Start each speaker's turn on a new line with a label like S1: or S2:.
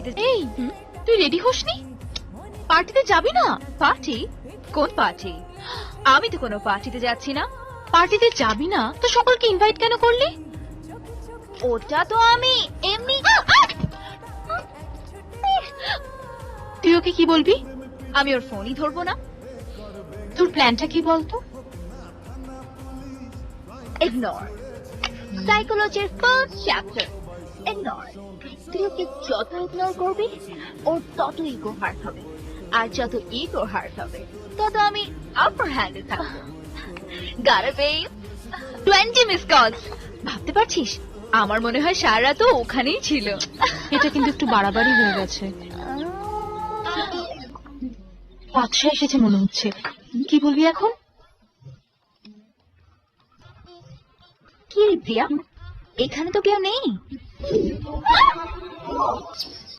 S1: পার্টিতে এই, তুই রেডি হসনি? পার্টিতে যাবি না? পার্টি? কোন পার্টি? আমি তো কোনো পার্টিতে যাচ্ছি না। পার্টিতে যাবি না? তো সকলকে ইনভাইট কেন করলি? ওটা তো আমি এমনি তুই ওকে কি বলবি? আমি ওর ফোনই ধরবো না। তোর প্ল্যানটা কি বলতো? ইগনোর সাইকোলজির ফার্স্ট চ্যাপ্টার ইগনোর তুই ওকে যত ইগনোর করবি ওর তত ইগো হার্ট হবে। আর যত ইগো হার্ট হবে তত আমি আপার হ্যান্ডে থাকব। গারে বেব টোয়েন্টি মিস কলস ভাবতে পারছিস? আমার মনে হয় সারা তো ওখানেই ছিল।
S2: এটা কিন্তু একটু বাড়াবাড়ি হয়ে গেছে। বাদশা এসেছে মনে হচ্ছে। কি বলবি এখন?
S1: কি প্রিয়া? এখানে তো কেউ নেই। Ah!